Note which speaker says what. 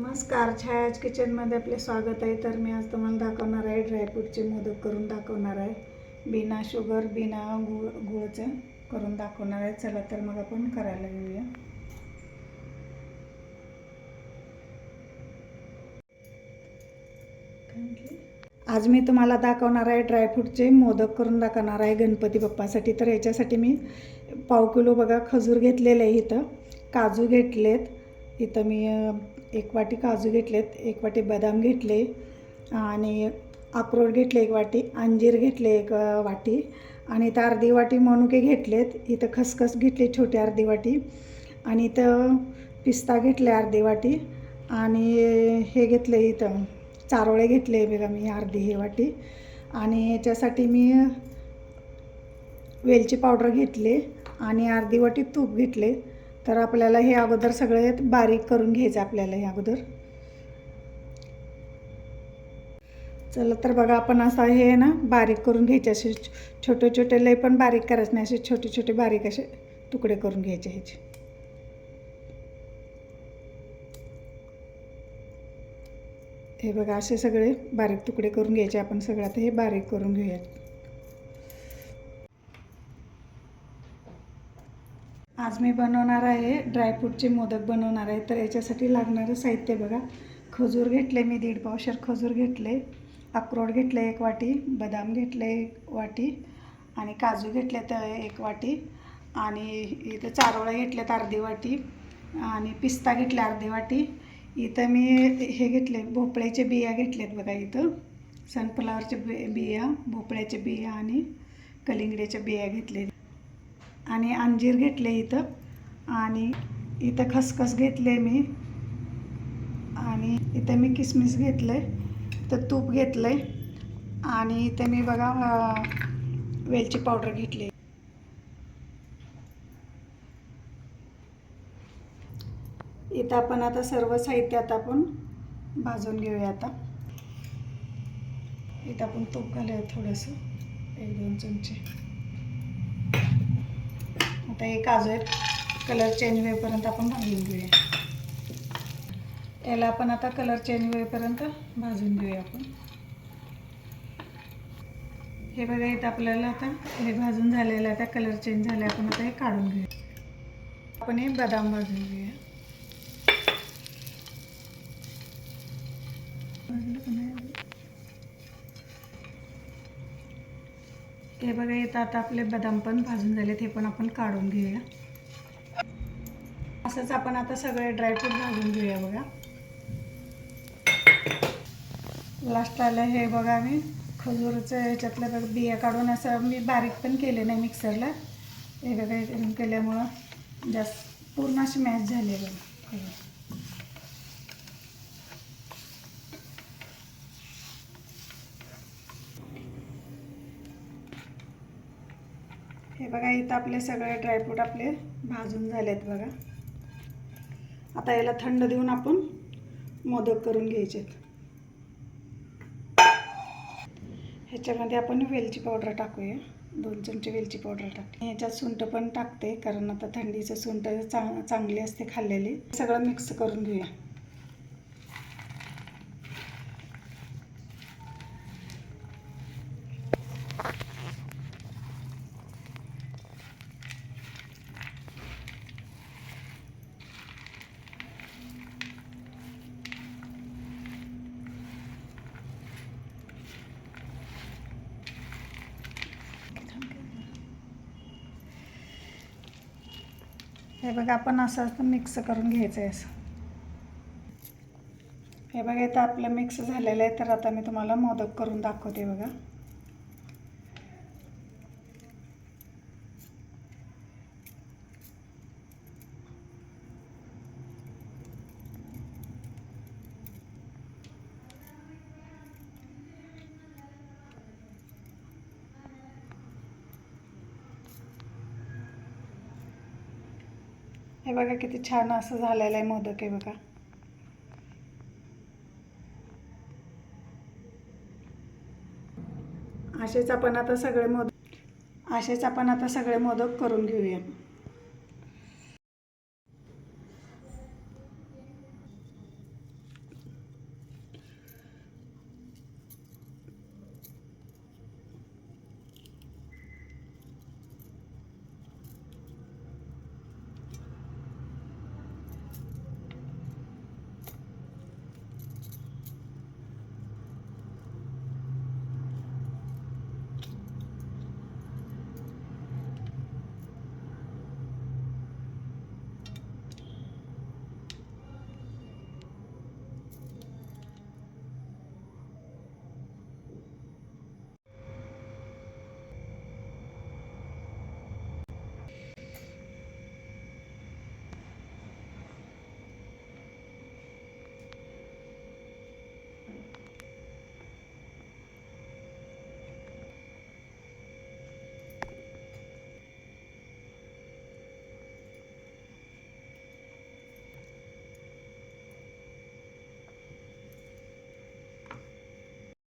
Speaker 1: नमस्कार. छायाज किचनमध्ये आपले स्वागत आहे. तर मी आज तुम्हाला दाखवणार आहे ड्रायफ्रूटचे मोदक करून दाखवणार आहे. बिना शुगर बिना गुळ गुळचं करून दाखवणार आहे. चला तर मग आपण करायला घेऊया आज मी तुम्हाला दाखवणार आहे ड्रायफ्रूटचे मोदक करून दाखवणार आहे गणपती बाप्पासाठी. तर याच्यासाठी मी पाव किलो बघा खजूर घेतलेले आहे इथं. काजू घेतलेत. इथं मी एक वाटी काजू घेतलेत एक वाटी बदाम घेतले आणि अक्रोड घेतले एक वाटी अंजीर घेतले एक वाटी आणि इथं अर्धी वाटी मनुके घेतलेत. इथं खसखस घेतली छोटी अर्धी वाटी आणि इथं पिस्ता घेतले अर्धी वाटी आणि हे घेतले इथं चारोळे घेतले बघा मी अर्धी हे वाटी आणि याच्यासाठी मी वेलची पावडर घेतले आणि अर्धी वाटी तूप घेतले. तर आपल्याला हे अगोदर सगळे बारीक करून घ्यायचं आपल्याला हे अगोदर. चला तर बघा आपण असं हे आहे ना बारीक करून घ्यायचे असे छोटे छोटे लय पण बारीक करायचे नाही असे छोटे छोटे बारीक असे तुकडे करून घ्यायचे ह्याचे. हे बघा असे सगळे बारीक तुकडे करून घ्यायचे आपण सगळं. आता हे बारीक करून घेऊयात. आज मी बनवणार आहे ड्रायफ्रूटचे मोदक बनवणार आहे. तर याच्यासाठी लागणारं साहित्य बघा. खजूर घेतले मी दीड पावशर खजूर घेतले. अक्रोड घेतले एक वाटी बदाम घेतले एक वाटी आणि काजू घेतले तर एक वाटी आणि इथं चारोळ्या घेतल्यात अर्धी वाटी आणि पिस्ता घेतले अर्धी वाटी. इथं मी हे घेतले भोपळ्याचे बिया घेतलेत बघा इथं. सनफ्लावरचे बि बिया भोपळ्याचे बिया आणि कलिंगड्याच्या बिया घेतले आणि अंजीर घेतले इथं. आणि इथं खसखस घेतले मी. आणि इथं मी किसमिस घेतलं आहे तर तूप घेतलं आहे आणि इथं मी बघा वेलची पावडर घेतली. इथं आपण आता सर्व साहित्य आता आपण भाजून घेऊया आता. इथं आपण तूप घालूया थोडंसं. एक दोन चमचे. आता हे काजू आहेत. कलर चेंज होईपर्यंत आपण भाजून घेऊया. याला आपण आता कलर चेंज होईपर्यंत भाजून घेऊया आपण. हे बघा इथं आपल्याला आता हे भाजून झालेलं आहे आता कलर चेंज झाले आपण आता हे काढून घेऊया. आपण हे बदाम भाजून घेऊया. हे बघा येतं आता आपले बदाम पण भाजून झालेत. हे पण आपण काढून घेऊया. असंच आपण आता सगळे ड्रायफ्रूट भाजून घेऊया बघा. लास्ट आलं हे बघा मी खजूरचं ह्याच्यातलं बघ बिया काढून असं मी बारीक पण केले नाही मिक्सरला हे बघा केल्यामुळं जास्त पूर्ण अशी मॅच झाली आहे बघा. हे. बघा इथं आपले सगळे ड्रायफ्रूट आपले भाजून झाले आहेत बघा. आता याला थंड देऊन आपण मोदक करून घ्यायचे ह्याच्यामध्ये आपण वेलची पावडर टाकूया. दोन चमचे वेलची पावडर टाकते. ह्याच्यात सुंठ पण टाकते कारण आता थंडीचं सुंट चांग चांगली असते खाल्लेली. सगळं मिक्स करून घेऊया. हे बघा आपण असं असं मिक्स करून घ्यायचं आहे असं. हे बघा इथं आपलं मिक्स झालेलं आहे तर आता मी तुम्हाला मोदक करून दाखवते बघा. हे बघा किती छान असं झालेलं आहे मोदक आहे बघा. असेच आपण आता सगळे मोदक असेच आपण आता सगळे मोदक करून घेऊया